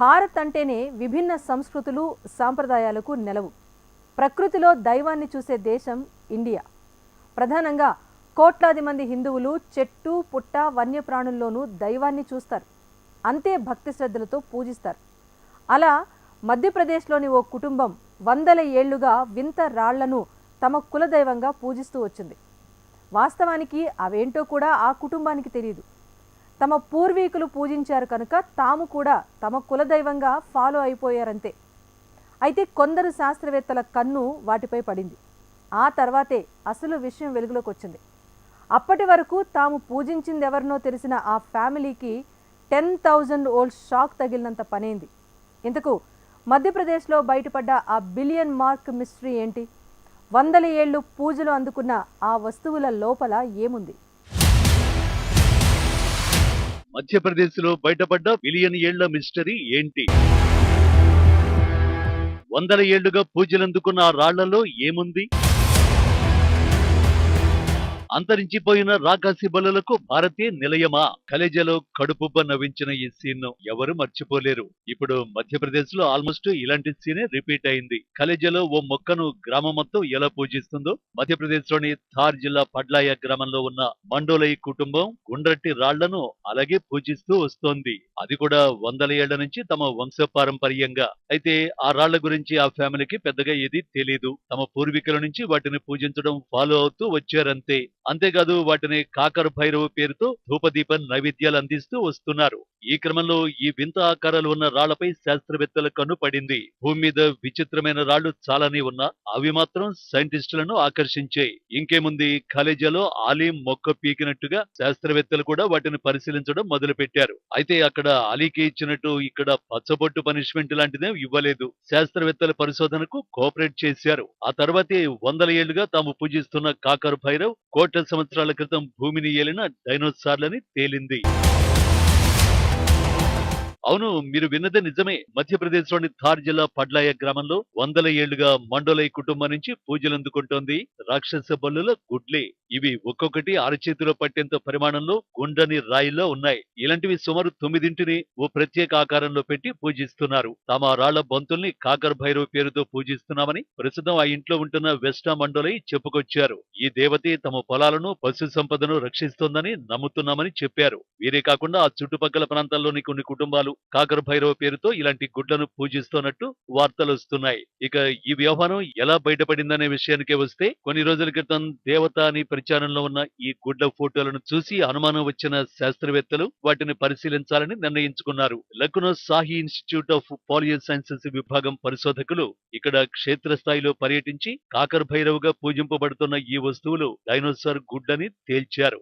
భారత్ అంటేనే విభిన్న సంస్కృతులు సాంప్రదాయాలకు నెలవు. ప్రకృతిలో దైవాన్ని చూసే దేశం ఇండియా. ప్రధానంగా కోట్లాది మంది హిందువులు చెట్టు పుట్ట వన్యప్రాణుల్లోనూ దైవాన్ని చూస్తారు. అంతే భక్తి శ్రద్ధలతో పూజిస్తారు. అలా మధ్యప్రదేశ్లోని ఓ కుటుంబం వందల ఏళ్ళుగా వింత రాళ్ళను తమ కులదైవంగా పూజిస్తూ వచ్చింది. వాస్తవానికి అవేంటో కూడా ఆ కుటుంబానికి తెలియదు తమ పూర్వీకులు పూజించారు కనుక తాము కూడా తమ కులదైవంగా ఫాలో అయిపోయారంతే. అయితే కొందరు శాస్త్రవేత్తల కన్ను వాటిపై పడింది. ఆ తర్వాతే అసలు విషయం వెలుగులోకి వచ్చింది అప్పటి వరకు తాము పూజించింది ఎవరినో తెలిసిన ఆ ఫ్యామిలీకి టెన్ థౌజండ్ ఓల్డ్ షాక్ తగిలినంత పనైంది. ఇంతకు మధ్యప్రదేశ్లో బయటపడ్డ ఆ బిలియన్ మార్క్ మిస్టరీ ఏంటి? వందల ఏళ్ళు పూజలు అందుకున్న ఆ వస్తువుల లోపల ఏముంది? మధ్యప్రదేశ్లో బయటపడ్డ బిలియన్ ఏళ్ళ మిస్టరీ ఏంటి? వందల ఏళ్ళుగా పూజలందుకున్న ఆ రాళ్ళలో ఏముంది? అంతరించిపోయిన రాకాసి బలులకు భారతీయ నిలయమా? కలేజలో కడుపుబ్బ నవ్వించిన ఈ సీన్ను ఎవరు మర్చిపోలేరు. ఇప్పుడు మధ్యప్రదేశ్లో ఆల్మోస్ట్ ఇలాంటి సీనే రిపీట్ అయింది. కలేజలో ఓ మొక్కను గ్రామం మొత్తం ఎలా పూజిస్తుందో? మధ్యప్రదేశ్లోని థార్ జిల్లా పడ్లాయ గ్రామంలో ఉన్న మండోలై కుటుంబం గుండ్రట్టి రాళ్ళను అలాగే పూజిస్తూ వస్తోంది. అది కూడా వందల ఏళ్ళ నుంచి తమ వంశపారంపర్యంగా. అయితే ఆ రాళ్ళ గురించి ఆ ఫ్యామిలీకి పెద్దగా ఏది తెలీదు. తమ పూర్వీకుల నుంచి వాటిని పూజించడం ఫాలో అవుతూ వచ్చారంతే. అంతేకాదు వాటిని కాకర భైరవ పేరుతో ధూపదీప నైవేద్యాలు అందిస్తూ వస్తున్నారు. ఈ క్రమంలో ఈ వింత ఆకారాలు ఉన్న రాళ్ళపై శాస్త్రవేత్తల కన్ను పడింది. భూమి మీద విచిత్రమైన రాళ్ళు చాలానే ఉన్నా అవి మాత్రం సైంటిస్టులను ఆకర్షించాయి. ఇంకేముంది? కాలేజీలో ఆలీ మొక్క పీకినట్టుగా శాస్త్రవేత్తలు కూడా వాటిని పరిశీలించడం మొదలు పెట్టారు అయితే అక్కడ అలీకి ఇచ్చినట్టు ఇక్కడ పచ్చబొట్టు పనిష్మెంట్ లాంటిదే ఇవ్వలేదు. శాస్త్రవేత్తల పరిశోధనకు కోఆపరేట్ చేశారు. ఆ తర్వాతే వందల ఏళ్ళుగా తాము పూజిస్తున్న కాకర్ భైరవ్ కోట్ల సంవత్సరాల క్రితం భూమిని ఏలిన డైనోసార్లని తేలింది. అవును మీరు విన్నదే నిజమే. మధ్యప్రదేశ్లోని థార్ జిల్లా పడ్లాయ గ్రామంలో వందల ఏళ్ళుగా మండోలై కుటుంబం నుంచి పూజలు అందుకుంటోంది రాక్షస బల్లుల గుడ్లే. ఇవి ఒక్కొక్కటి అరచేతిలో పట్టేంత పరిమాణంలో గుండ్రని రాయిలో ఉన్నాయి. ఇలాంటివి సుమారు తొమ్మిదింటిని ఓ ప్రత్యేక ఆకారంలో పెట్టి పూజిస్తున్నారు. తమ రాళ్ళ బంతుల్ని కాకర్ భైరవ్ పేరుతో పూజిస్తున్నామని ప్రస్తుతం ఆ ఇంట్లో ఉంటున్న వెస్టా మండోలై చెప్పుకొచ్చారు. ఈ దేవతే తమ పొలాలను పశు సంపదను రక్షిస్తోందని నమ్ముతున్నామని చెప్పారు. వీరే కాకుండా ఆ చుట్టుపక్కల ప్రాంతాల్లోని కొన్ని కుటుంబాలు కాకర భైరవ పేరుతో ఇలాంటి గుడ్లను పూజిస్తున్నట్టు వార్తలు వస్తున్నాయి ఇక ఈ వ్యవహారం ఎలా బయటపడిందనే విషయానికే వస్తే కొన్ని రోజుల క్రితం దేవత అని ప్రచారంలో ఉన్న ఈ గుడ్ల ఫోటోలను చూసి అనుమానం వచ్చిన శాస్త్రవేత్తలు వాటిని పరిశీలించాలని నిర్ణయించుకున్నారు. Lucknow Sahni institute of palaeosciences విభాగం పరిశోధకులు ఇక్కడ క్షేత్రస్థాయిలో పర్యటించి కాకర భైరవుగా పూజింపబడుతున్న ఈ వస్తువులు డైనోసార్ గుడ్లని తేల్చారు.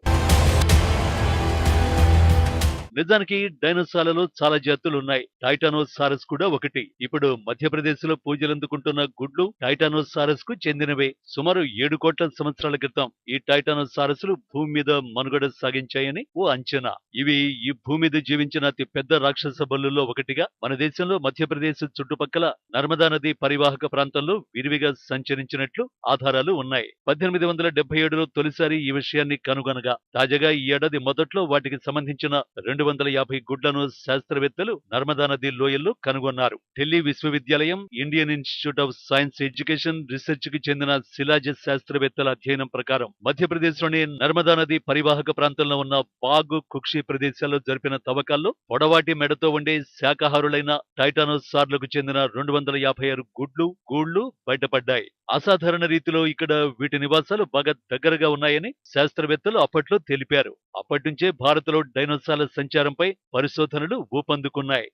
నిజానికి డైనోసార్లలో చాలా జాతులు ఉన్నాయి. టైటానోసారస్ కూడా ఒకటి. ఇప్పుడు మధ్యప్రదేశ్లో పూజలందుకుంటున్న గుడ్లు టైటానోసారస్కు చెందినవే. సుమారు ఏడు కోట్ల సంవత్సరాల క్రితం ఈ టైటానోసారస్లు భూమి మీద మనుగడ సాగించాయని ఓ అంచనా. ఇవి ఈ భూమి మీద జీవించిన అతి పెద్ద రాక్షస బల్లుల్లో ఒకటిగా మన దేశంలో మధ్యప్రదేశ్ చుట్టుపక్కల నర్మదా నది పరివాహక ప్రాంతంలో విరివిగా సంచరించినట్లు ఆధారాలు ఉన్నాయి. పద్దెనిమిది వందల డెబ్బై ఏడులో తొలిసారి ఈ విషయాన్ని కనుగొనగా తాజాగా ఈ ఏడాది మొదట్లో వాటికి సంబంధించిన రెండు వందల యాభై గుడ్లను శాస్త్రవేత్తలు నర్మదా నది లోయల్లో కనుగొన్నారు. ఢిల్లీ విశ్వవిద్యాలయం Indian Institute of Science Education రీసెర్చ్కి చెందిన శిలాజ శాస్త్రవేత్తల అధ్యయనం ప్రకారం మధ్యప్రదేశ్లోని నర్మదా నది పరివాహక ప్రాంతంలో ఉన్న బాగు కుక్షి ప్రదేశాల్లో జరిపిన తవ్వకాల్లో పొడవాటి మెడతో ఉండే శాకాహారులైన టైటానోసార్లకు చెందిన రెండు వందల యాభై ఆరు గుడ్లు గూళ్ళు బయటపడ్డాయి. అసాధారణ రీతిలో ఇక్కడ వీటి నివాసాలు బాగా దగ్గరగా ఉన్నాయని శాస్త్రవేత్తలు అప్పట్లో తెలిపారు. అప్పటి నుంచే భారత్లో డైనోసార్ల సంచారంపై పరిశోధనలు ఊపందుకున్నాయి.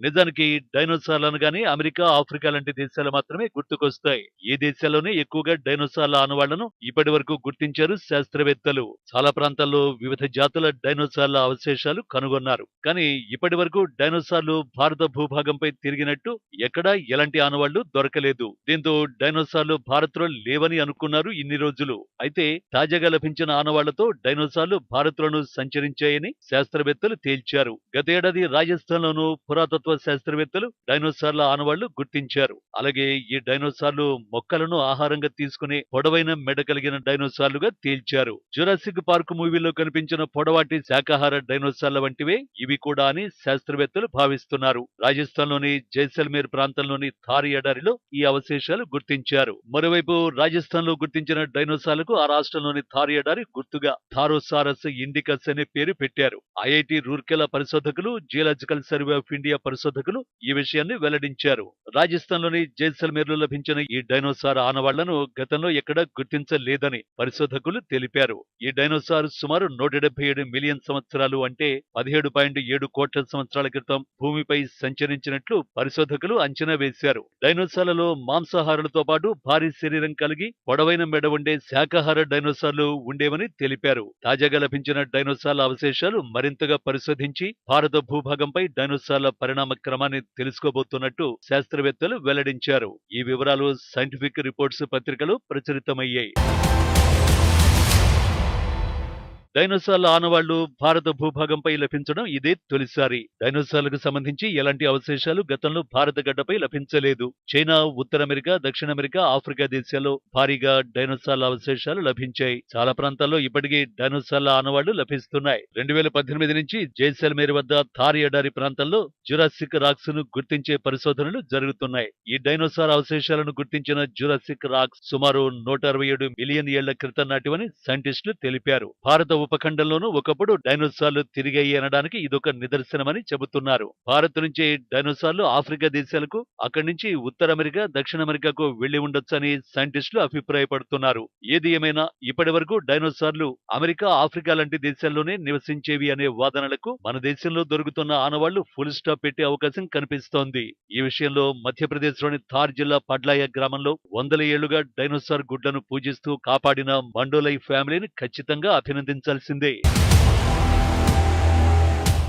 నిజానికి డైనోసార్లు అనగానే అమెరికా ఆఫ్రికా లాంటి దేశాలు మాత్రమే గుర్తుకొస్తాయి. ఈ దేశాల్లోనే ఎక్కువగా డైనోసార్ల ఆనవాళ్ళను ఇప్పటి వరకు గుర్తించారు శాస్త్రవేత్తలు. చాలా ప్రాంతాల్లో వివిధ జాతుల డైనోసార్ల అవశేషాలు కనుగొన్నారు. కానీ ఇప్పటి వరకు డైనోసార్లు భారత భూభాగంపై తిరిగినట్టు ఎక్కడా ఎలాంటి ఆనవాళ్ళు దొరకలేదు. దీంతో డైనోసార్లు భారత్లో లేవని అనుకున్నారు ఇన్ని రోజులు. అయితే తాజాగా లభించిన ఆనవాళ్ళతో డైనోసార్లు భారత్ లోను సంచరించాయని శాస్త్రవేత్తలు తేల్చారు. గతేడాది రాజస్థాన్ లోను పురాతత్వ పురాతత్వ శాస్త్రవేత్తలు డైనోసార్ల ఆనవాళ్ళు గుర్తించారు. అలాగే ఈ డైనోసార్లు మొక్కలను ఆహారంగా తీసుకునే పొడవైన మెడ కలిగిన డైనోసార్లుగా తేల్చారు. జురాసిక్ పార్క్ మూవీలో కనిపించిన పొడవాటి శాకాహార డైనోసార్ల వంటివే ఇవి కూడా అని శాస్త్రవేత్తలు భావిస్తున్నారు. రాజస్థాన్లోని జైసల్మేర్ ప్రాంతంలోని థారి ఎడారిలో ఈ అవశేషాలు గుర్తించారు. మరోవైపు రాజస్థాన్లో గుర్తించిన డైనోసార్లకు ఆ రాష్ట్రంలోని థారి ఎడారి గుర్తుగా థారోసారస్ ఇండికస్ అనే పేరు పెట్టారు. ఐఐటి రూర్కెలా పరిశోధకులు జియోలాజికల్ సర్వే ఆఫ్ ఇండియా పరిశోధకులు ఈ విషయాన్ని వెల్లడించారు. రాజస్థాన్లోని జైసల్మేర్లో జైసల్మేర్లో లభించిన ఈ డైనోసార్ ఆనవాళ్ళను గతంలో ఎక్కడా గుర్తించలేదని పరిశోధకులు తెలిపారు. ఈ డైనోసార్ సుమారు నూట ఏడు మిలియన్ సంవత్సరాలు అంటే పదిహేడు పాయింట్ ఏడు కోట్ల సంవత్సరాల క్రితం భూమిపై సంచరించినట్లు పరిశోధకులు అంచనా వేశారు. డైనోసార్లలో మాంసాహారులతో పాటు భారీ శరీరం కలిగి పొడవైన మెడ ఉండే శాకాహార డైనోసార్లు ఉండేవని తెలిపారు. తాజాగా లభించిన డైనోసార్ల అవశేషాలు మరింతగా పరిశోధించి భారత భూభాగంపై డైనోసార్ల పరిణామం క్రమాన్ని తెలుసుకోబోతున్నట్టు శాస్త్రవేత్తలు వెల్లడించారు. ఈ వివరాలు సైంటిఫిక్ రిపోర్ట్స్ పత్రికలో ప్రచురితమయ్యాయి. డైనోసార్ల ఆనవాళ్ళు భారత భూభాగంపై లభించడం ఇదే తొలిసారి. డైనోసార్లకు సంబంధించి ఎలాంటి అవశేషాలు గతంలో భారత గడ్డపై లభించలేదు. చైనా ఉత్తర అమెరికా దక్షిణ అమెరికా ఆఫ్రికా దేశాల్లో భారీగా డైనోసార్ల అవశేషాలు లభించాయి. చాలా ప్రాంతాల్లో ఇప్పటికీ డైనోసార్ల ఆనవాళ్ళు లభిస్తున్నాయి. రెండు వేల పద్దెనిమిది నుంచి జైసల్మేర్ వద్ద థార్ ఎడారి ప్రాంతంలో జురాసిక్ రాక్స్ను గుర్తించే పరిశోధనలు జరుగుతున్నాయి. ఈ డైనోసార్ అవశేషాలను గుర్తించిన జురాసిక్ రాక్స్ సుమారు నూట అరవై ఏడు మిలియన్ ఏళ్ళ క్రితం నాటివని సైంటిస్టులు తెలిపారు. భారత ఉపఖండంలోనూ ఒకప్పుడు డైనోసార్లు తిరిగాయి అనడానికి ఇదొక నిదర్శనమని చెబుతున్నారు. భారత్ నుంచి డైనోసార్లు ఆఫ్రికా దేశాలకు అక్కడి నుంచి ఉత్తర అమెరికా దక్షిణ అమెరికాకు వెళ్ళి ఉండొచ్చని సైంటిస్టులు అభిప్రాయపడుతున్నారు. ఏది ఏమైనా ఇప్పటి వరకు డైనోసార్లు అమెరికా ఆఫ్రికా లాంటి దేశాల్లోనే నివసించేవి అనే వాదనలకు మన దేశంలో దొరుకుతున్న ఆనవాళ్ళు ఫుల్ స్టాప్ పెట్టే అవకాశం కనిపిస్తోంది. ఈ విషయంలో మధ్యప్రదేశ్లోని థార్ జిల్లా పడ్లాయ గ్రామంలో వందల ఏళ్ళుగా డైనోసార్ గుడ్లను పూజిస్తూ కాపాడిన మండోలై ఫ్యామిలీని ఖచ్చితంగా చేయాల్సిందే.